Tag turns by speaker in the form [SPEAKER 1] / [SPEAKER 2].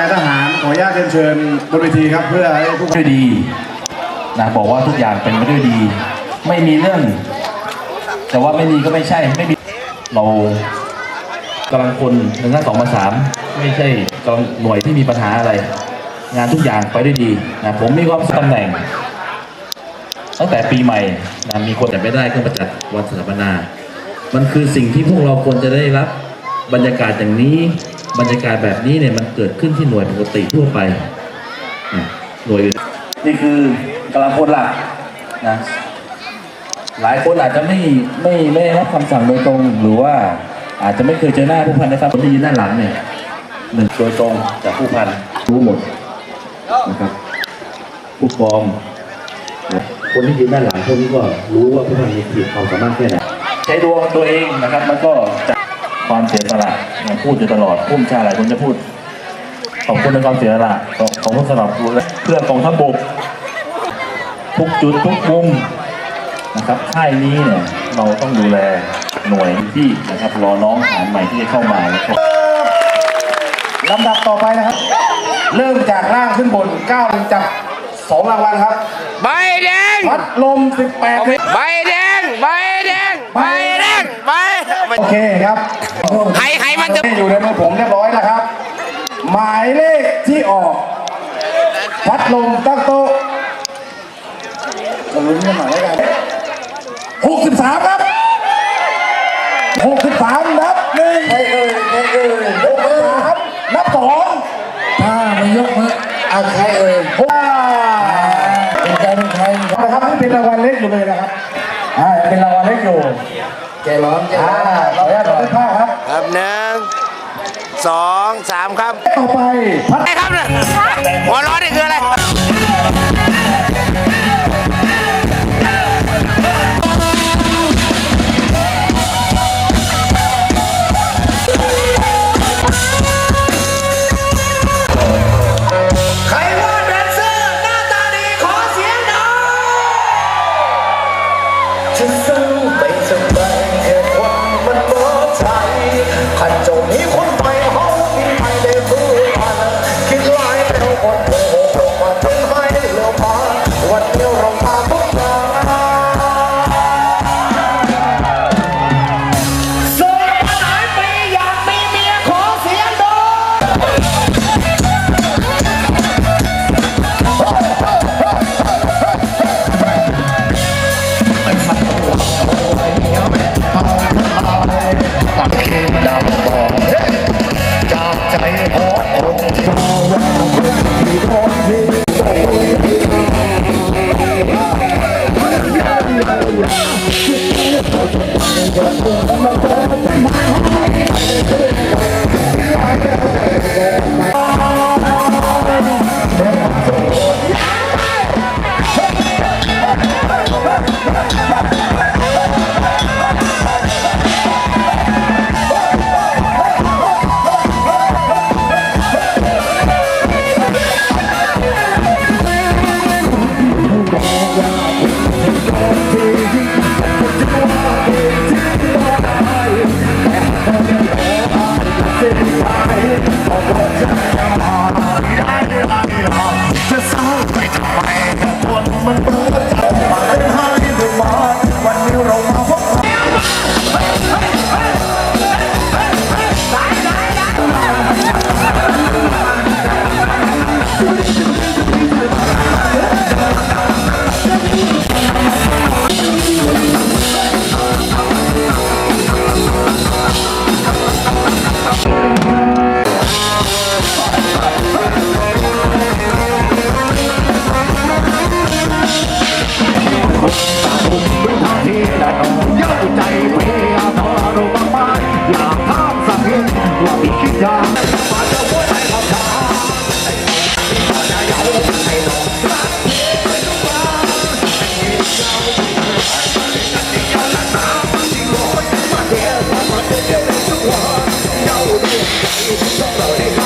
[SPEAKER 1] นายทหารขออนุญาตเรียนเชิญบนเวทีครับเพื่อให้ผู้
[SPEAKER 2] ด้วยดีนะบอกว่าทุกอย่างเป็นไปด้วยดี ไม่มีเรื่อง แต่ว่าไม่มีก็ไม่ใช่ไม่มีเรากำลังคนหนึ่งห้าสองมาสามไม่ใช่กำลังหน่วยที่มีปัญหาอะไร งานทุกอย่างไปด้วยดีนะผมมีความตำแหน่ง ตั้งแต่ปีใหม่นะมีคนแต่ไม่ได้เครื่องประจักษ์วันสถาปนา มันคือสิ่งที่พวกเราควรจะได้รับบรรยากาศอย่างนี้ บรรยากาศแบบนี้เนี่ยมันเกิดขึ้นที่หน่วยปกติทั่วไปนะหน่วยอื่นนี่คือกำลังพลหลักนะหลายคนอาจจะไม่ไม่ไม่ได้รับคำสั่งโดยตรงหรือว่าอาจจะไม่เคยเจอหน้าผู้พันนะครับคนที่ยืนด้านหลังเนี่ยหนึ่งโดยตรงจากผู้พันรู้หมดนะครับผู้กองนะคนที่ยืนด้านหลังพวกนี้ก็รู้ว่าผู้พันมีขีดความสามารถแค่ไหนใช้ดวงตัวเองนะครับมันก็จะความเสียสละอย่าง พูดอยู่ตลอดผู้บัญชาหลายคนจะพูด ขอบคุณในความเสียสละของของผู้สนับสนุนและเพื่อกองทัพบกทุกจุดทุกมุมนะครับค่ายนี้เนี่ยเราต้องดูแลหน่วยที่นะครับรอน้องทหารใหม่ที่จะเข้ามานะครับ
[SPEAKER 1] ลำดับต่อไปนะครับ เริ่มจากล่างขึ้นบน9ถึงจับสองรางวัลครับ
[SPEAKER 3] ใบแดง
[SPEAKER 1] พัดลม 18ลิตร
[SPEAKER 3] ใบแดง ใบแดงใบแดงใบ
[SPEAKER 1] โอเคครับ
[SPEAKER 3] ให้ให้มันจะ
[SPEAKER 1] อยู่ในมือผมเรียบร้อยแล้วครับ หมายเลขที่ออก พัดลมตั้งโต๊ะจะลุ้นกันหน่อยแล้วกัน63ครับ63นับหนึ่งใครเอ่ยใครเอ่ย63นับสอง
[SPEAKER 4] ถ้าไม่ยกมือ
[SPEAKER 1] เอาใครเอ่ยว้าเป็นใครเป็นใครนะครับนี่เป็นรางวัลเล็กอยู่เลยนะครับอ่ายังเป็นรางวัลเล็กอยู่
[SPEAKER 4] ใจร้อนใจ
[SPEAKER 1] อ่า
[SPEAKER 4] ร้อน
[SPEAKER 1] ขออนุญาตขอได้ภาพครับ
[SPEAKER 3] ครับหนึ่งสองสามครับ
[SPEAKER 1] ต่อไปพัด
[SPEAKER 3] ไอ้ครับเนี่ยหัวเร้อนนี่คืออะไร
[SPEAKER 4] ใค I'm ที่จะ
[SPEAKER 5] Hey,